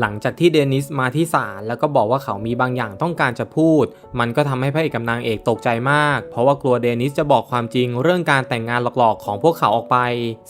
หลังจากที่เดนิสมาที่ศาลแล้วก็บอกว่าเขามีบางอย่างต้องการจะพูด มันก็ทำให้พระเอกกับนางเอกตกใจมาก เพราะว่ากลัวเดนิสจะบอกความจริงเรื่องการแต่งงานหลอกๆของพวกเขาออกไป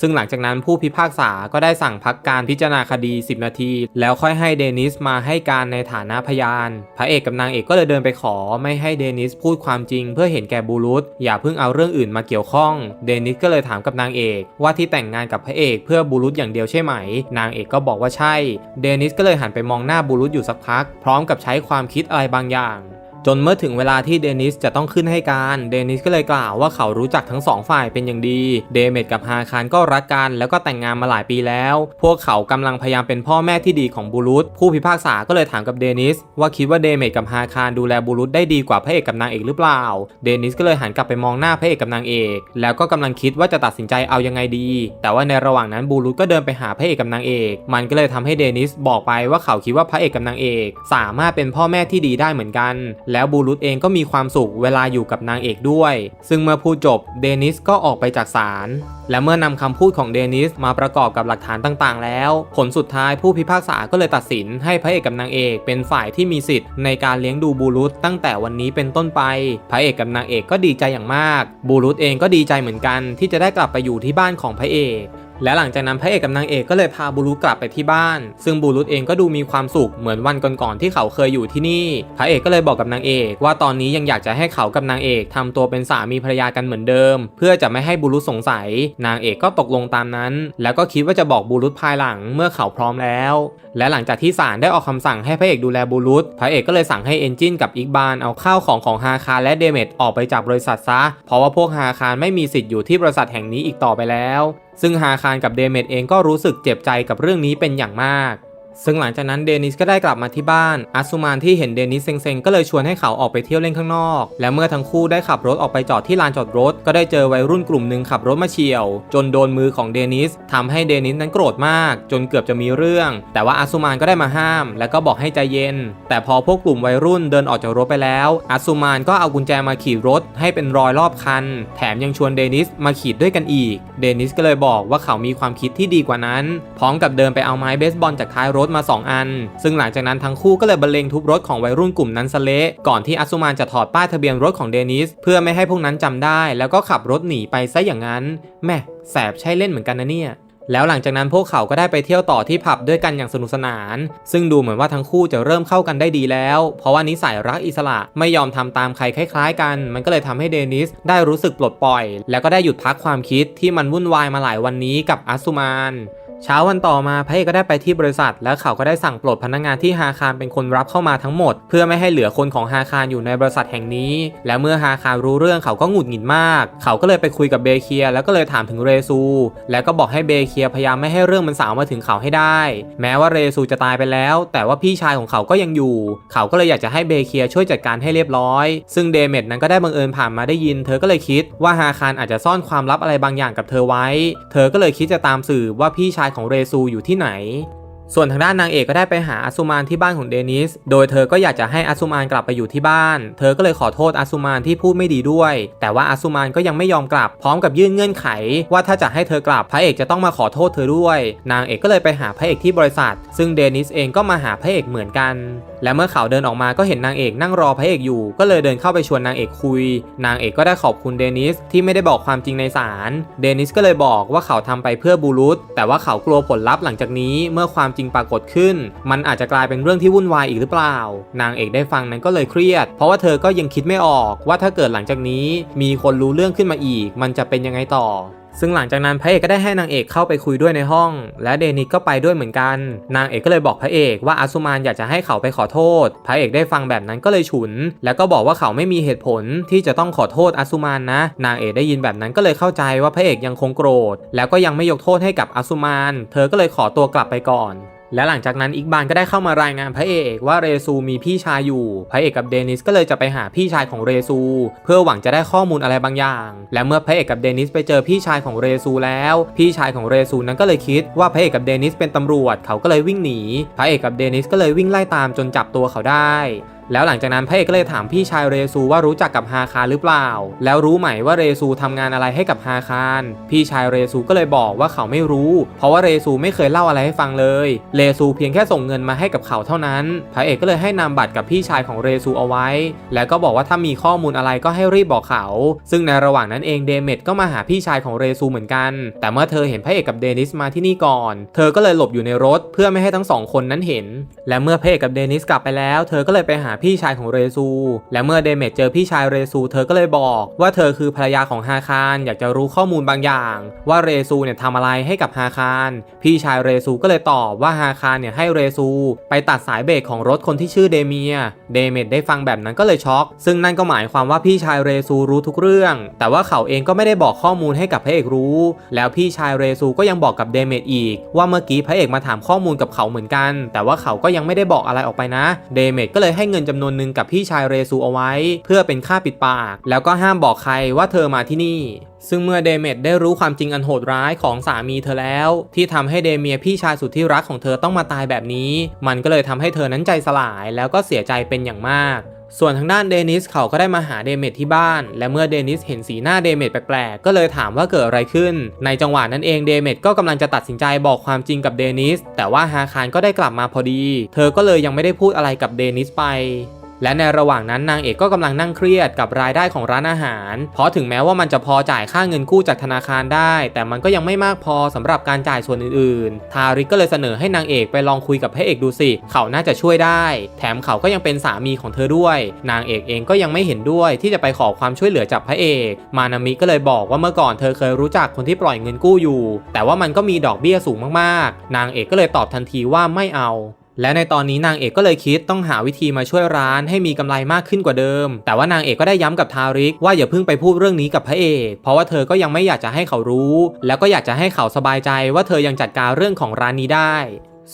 ซึ่งหลังจากนั้นผู้พิพากษาก็ได้สั่งพักการพิจารณาคดี 10 นาที แล้วค่อยให้เดนิสมาให้การในฐานะพยาน พระเอกกับนางเอกก็เลยเดินไปขอไม่ให้เดนิสพูดความจริง เพื่อเห็นแก่บูรุษอย่าเพิ่งเอาเรื่องอื่นมาเกี่ยวข้อง เดนิสก็เลยถามกับนางเอก ว่าที่แต่งงานกับพระเอกเพื่อบูรุษอย่างเดียวใช่ไหม นางเอกก็บอกว่าใช่ เดนิสก็เลยหันไปมองหน้าบูรุษอยู่สักพัก พร้อมกับใช้ความคิดอะไรบางอย่าง จนเมื่อถึงเวลาที่เดนิสจะต้องขึ้นให้การ เดนิสก็เลยกล่าวว่าเขารู้จักทั้งสองฝ่ายเป็นอย่างดี เดเมดกับฮาคารก็รักกันแล้วก็แต่งงานมาหลายปีแล้ว พวกเขากำลังพยายามเป็นพ่อแม่ที่ดีของบูรุษ ผู้พิพากษาก็เลยถามกับเดนิส ว่าคิดว่าเดเมดกับฮาคารดูแลบูรุษได้ดีกว่าพระเอกกับนางเอกหรือเปล่า เดนิสก็เลยหันกลับไปมองหน้าพระเอกกับนางเอก แล้วก็กำลังคิดว่าจะตัดสินใจเอายังไงดี แต่ว่าในระหว่างนั้นบูรุษก็เดินไปหาพระเอกกับนางเอก มันก็เลยทำให้เดนิสบอกไปว่าเขาคิดว่าพระเอกกับนางเอก สามารถเป็นพ่อแม่ที่ดีได้เหมือนกันแล้วบูรุษเองก็มีความสุขเวลาอยู่กับนางเอกด้วย ซึ่งเมื่อพูดจบเดนิสก็ออกไปจากศาลและเมื่อนำคำพูดของเดนิสมาประกอบกับหลักฐานต่างๆ แล้ว ผลสุดท้ายผู้พิพากษาก็เลยตัดสินให้พระเอกกับนางเอกเป็นฝ่ายที่มีสิทธิ์ในการเลี้ยงดูบูรุษตั้งแต่วันนี้เป็นต้นไปพระเอกกับนางเอกก็ดีใจอย่างมาก บูรุษเองก็ดีใจเหมือนกันที่จะได้กลับไปอยู่ที่บ้านของพระเอก และหลังจากนั้นพระเอกกับนางเอกก็เลยพาบูรุษกลับไปที่บ้าน ซึ่งบูรุษเองก็ดูมีความสุขเหมือนวันก่อนๆที่เขาเคยอยู่ที่นี่ พระเอกก็เลยบอกกับนางเอก ว่าตอนนี้ยังอยากจะให้เขากับนางเอกทำตัวเป็นสามีภรรยากันเหมือนเดิม เพื่อจะไม่ให้บูรุษสงสัย นางเอกก็ตกลงตามนั้น แล้วก็คิดว่าจะบอกบูรุษภายหลังเมื่อเขาพร้อมแล้ว และหลังจากที่ศาลได้ออกคำสั่งให้พระเอกดูแลบูรุษพระเอกก็เลยสั่งให้เอนจินกับอิกบานเอาข้าวของของฮาคารและเดเมตออกไปจากบริษัทซะ เพราะว่าพวกฮาคารไม่มีสิทธิ์อยู่ที่บริษัทแห่งนี้อีกต่อไปแล้ว ซึ่งฮาคารกับเดเมตเองก็รู้สึกเจ็บใจกับเรื่องนี้เป็นอย่างมาก ซึ่งหลังจากนั้นเดนิสก็ได้กลับมาที่บ้านอัสซุมานที่เห็นเดนิสเซ็งๆก็เลยชวนให้เขาออกไปเที่ยวเล่นข้างนอก และเมื่อทั้งคู่ได้ขับรถออกไปจอดที่ลานจอดรถ ก็ได้เจอวัยรุ่นกลุ่มหนึ่งขับรถมาเฉียว จนโดนมือของเดนิสทำให้เดนิสนั้นโกรธมาก จนเกือบจะมีเรื่อง แต่ว่าอัสซุมานก็ได้มาห้าม แล้วก็บอกให้ใจเย็น แต่พอพวกกลุ่มวัยรุ่นเดินออกจากรถไปแล้วอัสซุมานก็เอากุญแจมาขีดรถให้เป็นรอยรอบคัน แถมยังชวนเดนิสมาขีดด้วยกันอีก เดนิสก็เลยบอกว่าเขามีความคิดที่ดีกว่านั้น พร้อมกับเดินไปเอาไม้เบสบอลจากท้ายรถมาสองอัน ซึ่งหลังจากนั้นทั้งคู่ก็เลยบรรเลงทุบรถของวัยรุ่นกลุ่มนั้นซะเละก่อนที่อัสุมานจะถอดป้ายทะเบียนรถของเดนิส เพื่อไม่ให้พวกนั้นจำได้ แล้วก็ขับรถหนีไปซะอย่างนั้นแม่แสบใช่เล่นเหมือนกันนะเนี่ยแล้วหลังจากนั้นพวกเขาก็ได้ไปเที่ยวต่อที่ผับด้วยกันอย่างสนุกสนาน ซึ่งดูเหมือนว่าทั้งคู่จะเริ่มเข้ากันได้ดีแล้ว เพราะว่านิสัยรักอิสระไม่ยอมทำตามใครคล้ายๆกัน มันก็เลยทำให้เดนิสได้รู้สึกปลดปล่อย แล้วก็ได้หยุดพักความคิดที่มันวุ่นวายมาหลายวันนี้กับอัสุมาน เช้าวันต่อมาพระเอกก็ได้ไปที่บริษัท แล้วเขาก็ได้สั่งปลดพนักงานที่ฮาคารเป็นคนรับเข้ามาทั้งหมด เพื่อไม่ให้เหลือคนของฮาคารอยู่ในบริษัทแห่งนี้ และเมื่อฮาคารรู้เรื่องเขาก็หงุดหงิดมาก เขาก็เลยไปคุยกับเบเคีย แล้วก็เลยถามถึงเรซู แล้วก็บอกให้เบเคียพยายามไม่ให้เรื่องมันสาวมาถึงเขาให้ได้ แม้ว่าเรซูจะตายไปแล้ว แต่ว่าพี่ชายของเขาก็ยังอยู่ เขาก็เลยอยากจะให้เบเคียช่วยจัดการให้เรียบร้อย ซึ่งเดเมดนั้นก็ได้บังเอิญผ่านมาได้ยิน เธอก็เลยคิดว่าฮาคารอาจจะซ่อนความลับอะไรบางอย่างกับเธอไว้ เธอก็เลยคิดจะตามสืบว่าพี่ชายของเรซูอยู่ที่ไหน ส่วนทางด้านนางเอกก็ได้ไปหาอัสซุมานที่บ้านของเดนิส โดยเธอก็อยากจะให้อัสซุมานกลับไปอยู่ที่บ้าน เธอก็เลยขอโทษอัสซุมานที่พูดไม่ดีด้วย แต่ว่าอัสซุมานก็ยังไม่ยอมกลับ พร้อมกับยื่นเงื่อนไข ว่าถ้าจะให้เธอกลับพระเอกจะต้องมาขอโทษเธอด้วย นางเอกก็เลยไปหาพระเอกที่บริษัท ซึ่งเดนิสเองก็มาหาพระเอกเหมือนกัน และเมื่อเขาเดินออกมาก็เห็นนางเอกนั่งรอพระเอกอยู่ ก็เลยเดินเข้าไปชวนนางเอกคุย นางเอกก็ได้ขอบคุณเดนิสที่ไม่ได้บอกความจริงในศาล เดนิสก็เลยบอกว่าเขาทำไปเพื่อบูรุษแต่ว่าเขากลัวผลลัพธ์หลังจากนี้เมื่อความจริงปรากฏขึ้น มันอาจจะกลายเป็นเรื่องที่วุ่นวายอีกหรือเปล่า นางเอกได้ฟังนั้นก็เลยเครียด เพราะว่าเธอก็ยังคิดไม่ออกว่าถ้าเกิดหลังจากนี้ มีคนรู้เรื่องขึ้นมาอีก มันจะเป็นยังไงต่อซึ่งหลังจากนั้นพระเอกก็ได้ให้นางเอกเข้าไปคุยด้วยในห้อง และเดนิสก็ไปด้วยเหมือนกัน นางเอกก็เลยบอกพระเอกว่าอัสซุมานอยากจะให้เขาไปขอโทษ พระเอกได้ฟังแบบนั้นก็เลยฉุน แล้วก็บอกว่าเขาไม่มีเหตุผลที่จะต้องขอโทษอัสซุมานนะ นางเอกได้ยินแบบนั้นก็เลยเข้าใจว่าพระเอกยังคงโกรธ แล้วก็ยังไม่ยกโทษให้กับอัสซุมาน เธอก็เลยขอตัวกลับไปก่อน และหลังจากนั้นอิกบานก็ได้เข้ามารายงานพระเอกว่าเรซูมีพี่ชายอยู่ พระเอกกับเดนิสก็เลยจะไปหาพี่ชายของเรซู เพื่อหวังจะได้ข้อมูลอะไรบางอย่าง และเมื่อพระเอกกับเดนิสไปเจอพี่ชายของเรซูแล้ว พี่ชายของเรซูนั้นก็เลยคิดว่าพระเอกกับเดนิสเป็นตำรวจเขาก็เลยวิ่งหนี พระเอกกับเดนิสก็เลยวิ่งไล่ตามจนจับตัวเขาได้ แล้วหลังจากนั้นพระเอกก็เลยถามพี่ชายเรซูว่ารู้จักกับฮาคารหรือเปล่า แล้วรู้ไหมว่าเรซูทำงานอะไรให้กับฮาคารพี่ชายเรซูก็เลยบอกว่าเขาไม่รู้ เพราะว่าเรซูไม่เคยเล่าอะไรให้ฟังเลยเรซูเพียงแค่ส่งเงินมาให้กับเขาเท่านั้น พระเอกก็เลยให้นามบัตรกับพี่ชายของเรซูเอาไว้ แล้วก็บอกว่าถ้ามีข้อมูลอะไรก็ให้รีบบอกเขา ซึ่งในระหว่างนั้นเองเดเมดก็มาหาพี่ชายของเรซูเหมือนกัน แต่เมื่อเธอเห็นพระเอกกับเดนิสมาที่นี่ก่อน เธอก็เลยหลบอยู่ในรถเพื่อไม่ให้ทั้งสองคนนั้นเห็น และเมื่อพระเอกกับเดนิสกลับไปแล้ว เธอก็เลยไปหาพี่ชายของเรซู และเมื่อเดเมดเจอพี่ชายเรซู เธอก็เลยบอกว่าเธอคือภรรยาของฮาคารอยากจะรู้ข้อมูลบางอย่าง ว่าเรซูเนี่ยทำอะไรให้กับฮาคารพี่ชายเรซูก็เลยตอบว่าฮาคารเนี่ยให้เรซู ไปตัดสายเบรกของรถคนที่ชื่อเดเมีย เดเมดได้ฟังแบบนั้นก็เลยช็อก ซึ่งนั่นก็หมายความว่าพี่ชายเรซูรู้ทุกเรื่อง แต่ว่าเขาเองก็ไม่ได้บอกข้อมูลให้กับพระเอกรู้ แล้วพี่ชายเรซูก็ยังบอกกับเดเมดอีก ว่าเมื่อกี้พระเอกมาถามข้อมูลกับเขาเหมือนกัน แต่ว่าเขาก็ยังไม่ได้บอกอะไรออกไปนะ เดเมดก็เลยให้เงินจำนวนหนึ่งกับพี่ชายเรซูเอาไว้ เพื่อเป็นค่าปิดปาก แล้วก็ห้ามบอกใครว่าเธอมาที่นี่ ซึ่งเมื่อเดเมดได้รู้ความจริงอันโหดร้ายของสามีเธอแล้ว ที่ทำให้เดเมียพี่ชายสุดที่รักของเธอต้องมาตายแบบนี้ มันก็เลยทำให้เธอนั้นใจสลาย แล้วก็เสียใจเป็นอย่างมาก ส่วนทางด้านเดนิสเขาก็ได้มาหาเดเมดที่บ้าน และเมื่อเดนิสเห็นสีหน้าเดเมดแปลกๆ ก็เลยถามว่าเกิดอะไรขึ้น ในจังหวะนั้นเองเดเมดก็กำลังจะตัดสินใจบอกความจริงกับเดนิส แต่ว่าฮาคารก็ได้กลับมาพอดี เธอก็เลยยังไม่ได้พูดอะไรกับเดนิสไป และในระหว่างนั้นนางเอกก็กำลังนั่งเครียดกับรายได้ของร้านอาหาร เพราะถึงแม้ว่ามันจะพอจ่ายค่าเงินกู้จากธนาคารได้ แต่มันก็ยังไม่มากพอสำหรับการจ่ายส่วนอื่นๆ ทาริกก็เลยเสนอให้นางเอกไปลองคุยกับพระเอกดูสิ เขาน่าจะช่วยได้ แถมเขาก็ยังเป็นสามีของเธอด้วย นางเอกเองก็ยังไม่เห็นด้วยที่จะไปขอความช่วยเหลือจากพระเอก มานามิก็เลยบอกว่าเมื่อก่อนเธอเคยรู้จักคนที่ปล่อยเงินกู้อยู่ แต่ว่ามันก็มีดอกเบี้ยสูงมากๆ นางเอกก็เลยตอบทันทีว่าไม่เอา และในตอนนี้นางเอกก็เลยคิดต้องหาวิธีมาช่วยร้านให้มีกำไรมากขึ้นกว่าเดิม แต่ว่านางเอกก็ได้ย้ำกับทาริกว่าอย่าเพิ่งไปพูดเรื่องนี้กับพระเอก เพราะว่าเธอก็ยังไม่อยากจะให้เขารู้ แล้วก็อยากจะให้เขาสบายใจว่าเธอยังจัดการเรื่องของร้านนี้ได้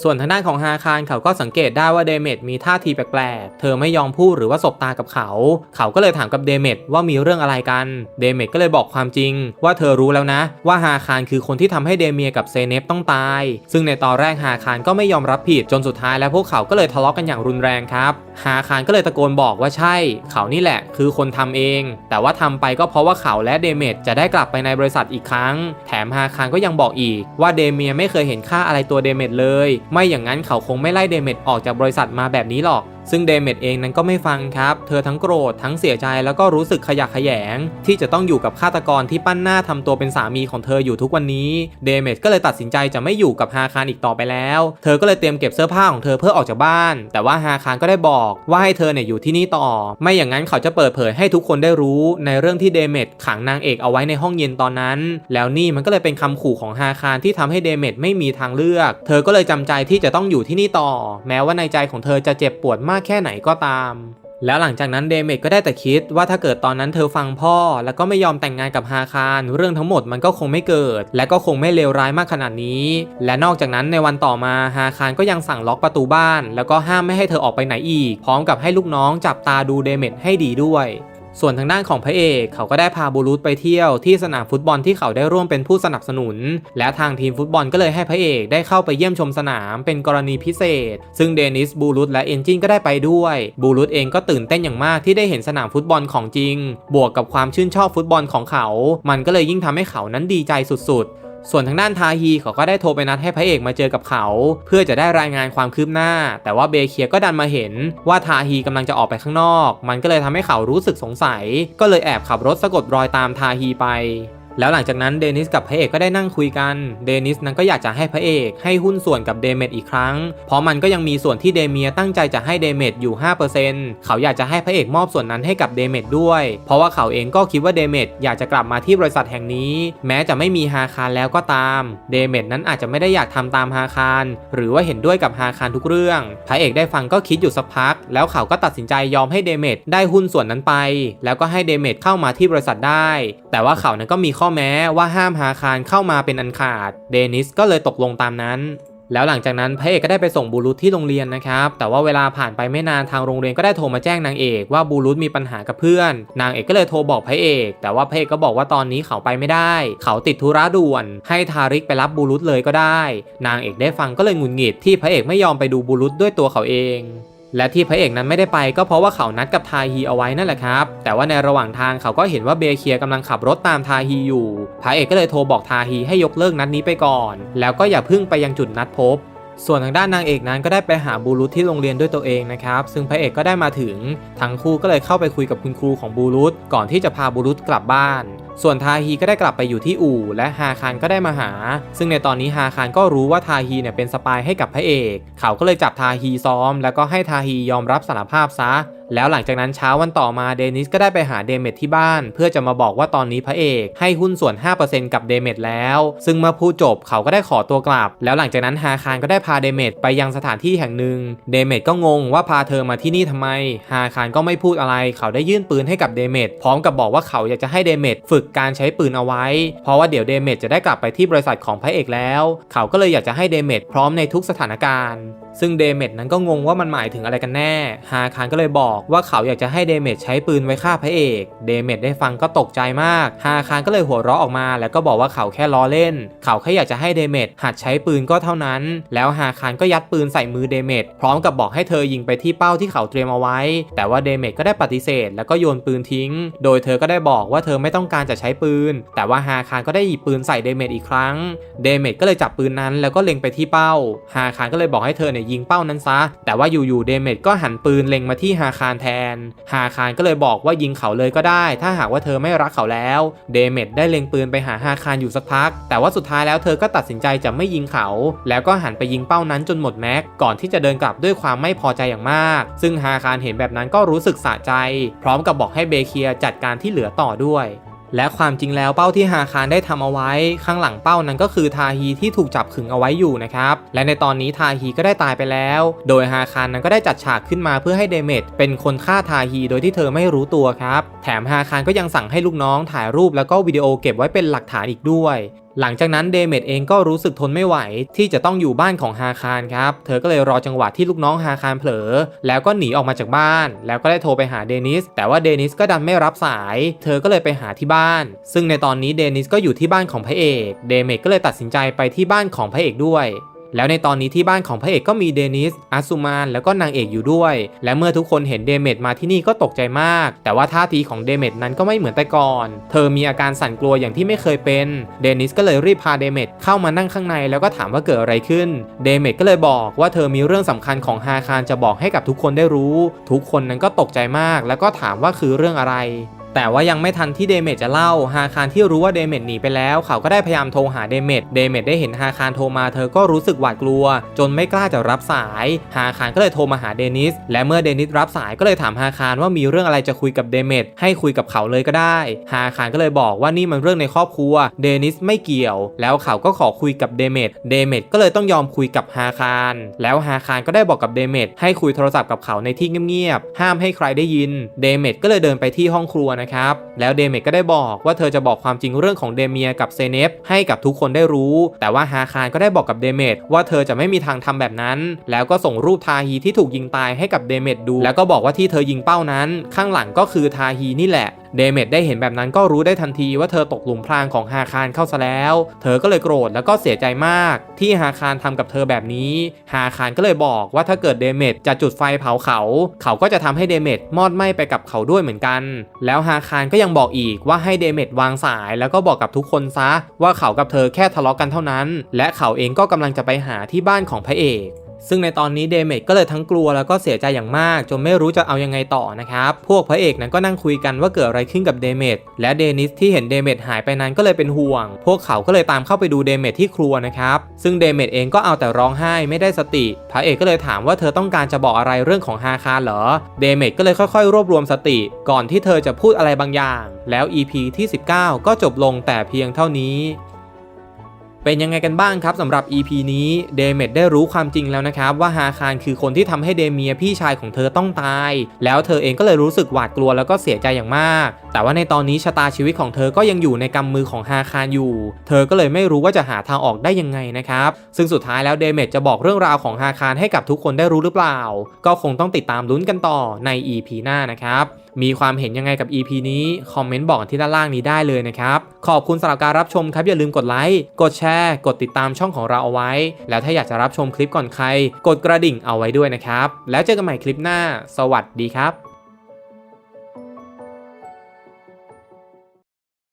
ส่วนทางด้านของฮาคารเขาก็สังเกตได้ว่าเดเมดมีท่าทีแปลกๆ เธอไม่ยอมพูดหรือว่าสบตากับเขา เขาก็เลยถามกับเดเมดว่ามีเรื่องอะไรกัน เดเมดก็เลยบอกความจริง ว่าเธอรู้แล้วนะ ว่าฮาคารคือคนที่ทำให้เดเมียกับเซเนฟต้องตาย ซึ่งในตอนแรกฮาคารก็ไม่ยอมรับผิดจนสุดท้ายแล้วพวกเขาก็เลยทะเลาะกันอย่างรุนแรงครับ ฮาคารก็เลยตะโกนบอกว่าใช่ เขานี่แหละคือคนทำเอง แต่ว่าทำไปก็เพราะว่าเขาและเดเมดจะได้กลับไปในบริษัทอีกครั้ง แถมฮาคารก็ยังบอกอีกว่าเดเมียไม่เคยเห็นค่าอะไรตัวเดเมดเลยไม่อย่างนั้นเขาคงไม่ไล่เดเมดออกจากบริษัทมาแบบนี้หรอก ซึ่งเดเมดเองนั้นก็ไม่ฟังครับ เธอทั้งโกรธทั้งเสียใจแล้วก็รู้สึกขยะแขยง ที่จะต้องอยู่กับฆาตกรที่ปั้นหน้าทำตัวเป็นสามีของเธออยู่ทุกวันนี้เดเมดก็เลยตัดสินใจจะไม่อยู่กับฮาคารอีกต่อไปแล้ว เธอก็เลยเตรียมเก็บเสื้อผ้าของเธอเพื่อออกจากบ้าน แต่ว่าฮาคารก็ได้บอกว่าให้เธอเนี่ยอยู่ที่นี่ต่อ ไม่อย่างนั้นเขาจะเปิดเผยให้ทุกคนได้รู้ในเรื่องที่เดเมดขังนางเอกเอาไว้ในห้องเย็นตอนนั้น แล้วนี่มันก็เลยเป็นคำขู่ของฮาคารที่ทำให้เดเมดไม่มีทางเลือก เธอก็เลยจำใจที่จะต้องอยู่ที่นี่ต่อ แม้ว่าในใจของเธอจะเจ็บปวดมากแค่ไหนก็ตาม แล้วหลังจากนั้นเดเมดก็ได้แต่คิดว่าถ้าเกิดตอนนั้นเธอฟังพ่อ แล้วก็ไม่ยอมแต่งงานกับฮาคารเรื่องทั้งหมดมันก็คงไม่เกิด และก็คงไม่เลวร้ายมากขนาดนี้ และนอกจากนั้นในวันต่อมาฮาคารก็ยังสั่งล็อกประตูบ้าน แล้วก็ห้ามไม่ให้เธอออกไปไหนอีก พร้อมกับให้ลูกน้องจับตาดูเดเมดให้ดีด้วย ส่วนทางด้านของพระเอกเขาก็ได้พาบูรุษไปเที่ยวที่สนามฟุตบอลที่เขาได้ร่วมเป็นผู้สนับสนุน และทางทีมฟุตบอลก็เลยให้พระเอกได้เข้าไปเยี่ยมชมสนามเป็นกรณีพิเศษ ซึ่งเดนิสบูรุษและเอนจินก็ได้ไปด้วยบูรุษเองก็ตื่นเต้นอย่างมากที่ได้เห็นสนามฟุตบอลของจริง บวกกับความชื่นชอบฟุตบอลของเขา มันก็เลยยิ่งทำให้เขานั้นดีใจสุดๆ ส่วนทางด้านทาฮีเขาก็ได้โทรไปนัดให้พระเอกมาเจอกับเขา เพื่อจะได้รายงานความคืบหน้า แต่ว่าเบเคียก็ดันมาเห็นว่าทาฮีกำลังจะออกไปข้างนอก มันก็เลยทำให้เขารู้สึกสงสัย ก็เลยแอบขับรถสะกดรอยตามทาฮีไป แล้วหลังจากนั้นเดนิสกับพระเอกก็ได้นั่งคุยกัน เดนิสนั้นก็อยากจะให้พระเอกให้หุ้นส่วนกับเดเมดอีกครั้ง เพราะมันก็ยังมีส่วนที่เดเมียตั้งใจจะให้เดเมดอยู่ 5%เขาอยากจะให้พระเอกมอบส่วนนั้นให้กับเดเมดด้วย เพราะว่าเขาเองก็คิดว่าเดเมดอยากจะกลับมาที่บริษัทแห่งนี้ แม้จะไม่มีฮาคารแล้วก็ตาม เดเมดนั้นอาจจะไม่ได้อยากทำตามฮาคารหรือว่าเห็นด้วยกับฮาคารทุกเรื่อง พระเอกได้ฟังก็คิดอยู่สักพัก แล้วเขาก็ตัดสินใจยอมให้เดเมดได้หุ้นส่วนนั้นไป แล้วก็ให้เดเมดเข้ามาที่บริษัทได้ แต่ว่าเขานั้นก็มีข้อแม้ว่าห้ามฮาคารเข้ามาเป็นอันขาด เดนิสก็เลยตกลงตามนั้น แล้วหลังจากนั้นพระเอกก็ได้ไปส่งบูรุษที่โรงเรียนนะครับ แต่ว่าเวลาผ่านไปไม่นานทางโรงเรียนก็ได้โทรมาแจ้งนางเอกว่าบูรุษมีปัญหากับเพื่อน นางเอกก็เลยโทรบอกพระเอก แต่ว่าพระเอกก็บอกว่าตอนนี้เขาไปไม่ได้ เขาติดธุระด่วน ให้ทาริกไปรับบูรุษเลยก็ได้ นางเอกได้ฟังก็เลยหงุดหงิดที่พระเอกไม่ยอมไปดูบูรุษด้วยตัวเขาเอง และที่พระเอกนั้นไม่ได้ไปก็เพราะว่าเขานัดกับทาฮีเอาไว้นั่นแหละครับ แต่ว่าในระหว่างทางเขาก็เห็นว่าเบเคียกำลังขับรถตามทาฮีอยู่ พระเอกก็เลยโทรบอกทาฮีให้ยกเลิกนัดนี้ไปก่อน แล้วก็อย่าพึ่งไปยังจุดนัดพบ ส่วนทางด้านนางเอกนั้นก็ได้ไปหาบูรุษที่โรงเรียนด้วยตัวเองนะครับ ซึ่งพระเอกก็ได้มาถึง ทั้งคู่ก็เลยเข้าไปคุยกับคุณครูของบูรุษก่อนที่จะพาบูรุษกลับบ้าน ส่วนทาฮีก็ได้กลับไปอยู่ที่อู่ และฮาคารก็ได้มาหา ซึ่งในตอนนี้ฮาคารก็รู้ว่าทาฮีเนี่ยเป็นสปายให้กับพระเอก เขาก็เลยจับทาฮีซ้อม แล้วก็ให้ทาฮียอมรับสารภาพซะ แล้วหลังจากนั้นเช้าวันต่อมาเดนิสก็ได้ไปหาเดเมทที่บ้าน เพื่อจะมาบอกว่าตอนนี้พระเอกให้หุ้นส่วน 5%กับเดเมทแล้ว ซึ่งเมื่อพูดจบเขาก็ได้ขอตัวกลับ แล้วหลังจากนั้นฮาคารก็ได้พาเดเมทไปยังสถานที่แห่งหนึ่ง เดเมทก็งงว่าพาเธอมาที่นี่ทำไม ฮาคารก็ไม่พูดอะไร เขาได้ยื่นปืนให้กับเดเมทพร้อมกับบอกว่าเขาอยากจะให้เดเมทฝึกการใช้ปืนเอาไว้ เพราะว่าเดี๋ยวเดเมจจะได้กลับไปที่บริษัทของพระเอกแล้ว เขาก็เลยอยากจะให้เดเมจพร้อมในทุกสถานการณ์ ซึ่งเดเมทนั้นก็งงว่ามันหมายถึงอะไรกันแน่ ฮาคารก็เลยบอกว่าเขาอยากจะให้เดเมทใช้ปืนไว้ฆ่าพระเอก เดเมทได้ฟังก็ตกใจมาก ฮาคารก็เลยหัวเราะออกมา แล้วก็บอกว่าเขาแค่ล้อเล่น เขาแค่อยากจะให้เดเมทหัดใช้ปืนก็เท่านั้น แล้วฮาคารก็ยัดปืนใส่มือเดเมทพร้อมกับบอกให้เธอยิงไปที่เป้าที่เขาเตรียมเอาไว้ แต่ว่าเดเมทก็ได้ปฏิเสธ แล้วก็โยนปืนทิ้ง โดยเธอก็ได้บอกว่าเธอไม่ต้องการจะใช้ปืน แต่ว่าฮาคารก็ได้หยิบปืนใส่เดเมทอีกครั้ง เดเมทก็เลยจับปืนนั้นแล้วก็เล็งไปที่เป้า ฮาคารก็เลยบอกให้เธอเนี่ยยิงเป้านั้นซะ แต่ว่าอยู่ๆเดเมทก็หันปืนเล็งมาที่ฮาคารแทน ฮาคารก็เลยบอกว่ายิงเขาเลยก็ได้ ถ้าหากว่าเธอไม่รักเขาแล้ว เดเมทได้เล็งปืนไปหาฮาคารอยู่สักพัก แต่ว่าสุดท้ายแล้วเธอก็ตัดสินใจจะไม่ยิงเขา แล้วก็หันไปยิงเป้านั้นจนหมดแม็ก ก่อนที่จะเดินกลับด้วยความไม่พอใจอย่างมาก ซึ่งฮาคารเห็นแบบนั้นก็รู้สึกสะใจ พร้อมกับบอกให้เบเคียจัดการที่เหลือต่อด้วย และความจริงแล้วเป้าที่ฮาคารได้ทำเอาไว้ ข้างหลังเป้านั้นก็คือทาฮีที่ถูกจับขึงเอาไว้อยู่นะครับ และในตอนนี้ทาฮีก็ได้ตายไปแล้ว โดยฮาคารนั้นก็ได้จัดฉากขึ้นมาเพื่อให้เดเมดเป็นคนฆ่าทาฮีโดยที่เธอไม่รู้ตัวครับ แถมฮาคารก็ยังสั่งให้ลูกน้องถ่ายรูปแล้วก็วิดีโอเก็บไว้เป็นหลักฐานอีกด้วย หลังจากนั้นเดเมดเองก็รู้สึกทนไม่ไหวที่จะต้องอยู่บ้านของฮาคารครับ เธอก็เลยรอจังหวะที่ลูกน้องฮาคารเผลอ แล้วก็หนีออกมาจากบ้าน แล้วก็ได้โทรไปหาเดนิส แต่ว่าเดนิสก็ดันไม่รับสาย เธอก็เลยไปหาที่บ้าน ซึ่งในตอนนี้เดนิสก็อยู่ที่บ้านของพระเอก เดเมดก็เลยตัดสินใจไปที่บ้านของพระเอกด้วย แล้วในตอนนี้ที่บ้านของพระเอกก็มีเดนิสอาซูมานแล้วก็นางเอกอยู่ด้วย และเมื่อทุกคนเห็นเดเมทมาที่นี่ก็ตกใจมาก แต่ว่าท่าทีของเดเมทนั้นก็ไม่เหมือนแต่ก่อน เธอมีอาการสั่นกลัวอย่างที่ไม่เคยเป็น เดนิสก็เลยรีบพาเดเมทเข้ามานั่งข้างในแล้วก็ถามว่าเกิดอะไรขึ้น เดเมทก็เลยบอกว่าเธอมีเรื่องสำคัญของฮาคารจะบอกให้กับทุกคนได้รู้ ทุกคนนั้นก็ตกใจมาก แล้วก็ถามว่าคือเรื่องอะไร แต่ว่ายังไม่ทันที่เดเมจจะเล่าฮาคารที่รู้ว่าเดเมจหนีไปแล้ว เขาก็ได้พยายามโทรหาเดเมจเดเมจได้เห็นฮาคารโทรมาเธอก็รู้สึกหวาดกลัว จนไม่กล้าจะรับสายฮาคารก็เลยโทรมาหาเดนิสและเมื่อเดนิสรับสายก็เลยถามฮาคารว่ามีเรื่องอะไรจะคุยกับเดเมจให้คุยกับเขาเลยก็ได้ฮาคารก็เลยบอกว่านี่มันเรื่องในครอบครัวเดนิสไม่เกี่ยว แล้วเขาก็ขอคุยกับเดเมจเดเมจก็เลยต้องยอมคุยกับฮาคารแล้วฮาคารก็ได้บอกกับเดเมจให้คุยโทรศัพท์กับเขาในที่เงียบๆห้ามให้ใครได้ยินเดเมจก็เลยเดินไปที่ห้องครัวนะครับ แล้วเดเมจก็ได้บอกว่าเธอจะบอกความจริงเรื่องของเดเมียกับเซเนฟให้กับทุกคนได้รู้ แต่ว่าฮาคารก็ได้บอกกับเดเมดว่าเธอจะไม่มีทางทำแบบนั้น แล้วก็ส่งรูปทาฮีที่ถูกยิงตายให้กับเดเมดดู แล้วก็บอกว่าที่เธอยิงเป้านั้น ข้างหลังก็คือทาฮีนี่แหละ เดเมดได้เห็นแบบนั้นก็รู้ได้ทันทีว่าเธอตกหลุมพรางของฮาคารเข้าซะแล้ว เธอก็เลยโกรธแล้วก็เสียใจมาก ที่ฮาคารทำกับเธอแบบนี้ ฮาคารก็เลยบอกว่าถ้าเกิดเดเมดจะจุดไฟเผาเขา เขาก็จะทำให้เดเมดมอดไหม้ไปกับเขาด้วยเหมือนกัน แล้วฮาคารก็ยังบอกอีกว่าให้เดเมดวางสาย แล้วก็บอกกับทุกคนซะ ว่าเขากับเธอแค่ทะเลาะกันเท่านั้น และเขาเองก็กำลังจะไปหาที่บ้านของพระเอก ซึ่งในตอนนี้เดเมจก็เลยทั้งกลัวแล้วก็เสียใจอย่างมาก จนไม่รู้จะเอายังไงต่อนะครับ พวกพระเอกนั้นก็นั่งคุยกันว่าเกิดอะไรขึ้นกับเดเมจและเดนิสที่เห็นเดเมจหายไปนั้นก็เลยเป็นห่วง พวกเขาก็เลยตามเข้าไปดูเดเมจที่ครัวนะครับซึ่งเดเมจเองก็เอาแต่ร้องไห้ไม่ได้สติ พระเอกก็เลยถามว่าเธอต้องการจะบอกอะไรเรื่องของฮาคาเหรอเดเมจก็เลยค่อยๆ รวบรวมสติ ก่อนที่เธอจะพูดอะไรบางอย่าง แล้ว EP ที่ 19 ก็จบลงแต่เพียงเท่านี้ เป็นยังไงกันบ้างครับสำหรับ EP นี้เดเมดได้รู้ความจริงแล้วนะครับ ว่าฮาคารคือคนที่ทำให้เดเมียพี่ชายของเธอต้องตาย แล้วเธอเองก็เลยรู้สึกหวาดกลัวแล้วก็เสียใจอย่างมาก แต่ว่าในตอนนี้ชะตาชีวิตของเธอก็ยังอยู่ในกำมือของฮาคารอยู่ เธอก็เลยไม่รู้ว่าจะหาทางออกได้ยังไงนะครับซึ่งสุดท้ายแล้วเดเมดจะบอกเรื่องราวของฮาคารให้กับทุกคนได้รู้หรือเปล่า ก็คงต้องติดตามลุ้นกันต่อใน EP หน้านะครับ มีความเห็นยังไงกับ EP นี้ คอมเมนต์บอกที่ด้านล่างนี้ได้เลยนะครับ ขอบคุณสำหรับการรับชมครับอย่าลืมกดไลค์กดแชร์ กดติดตามช่องของเราเอาไว้ แล้วถ้าอยากจะรับชมคลิปก่อนใคร กดกระดิ่งเอาไว้ด้วยนะครับ แล้วเจอกันใหม่คลิปหน้า สวัสดีครับ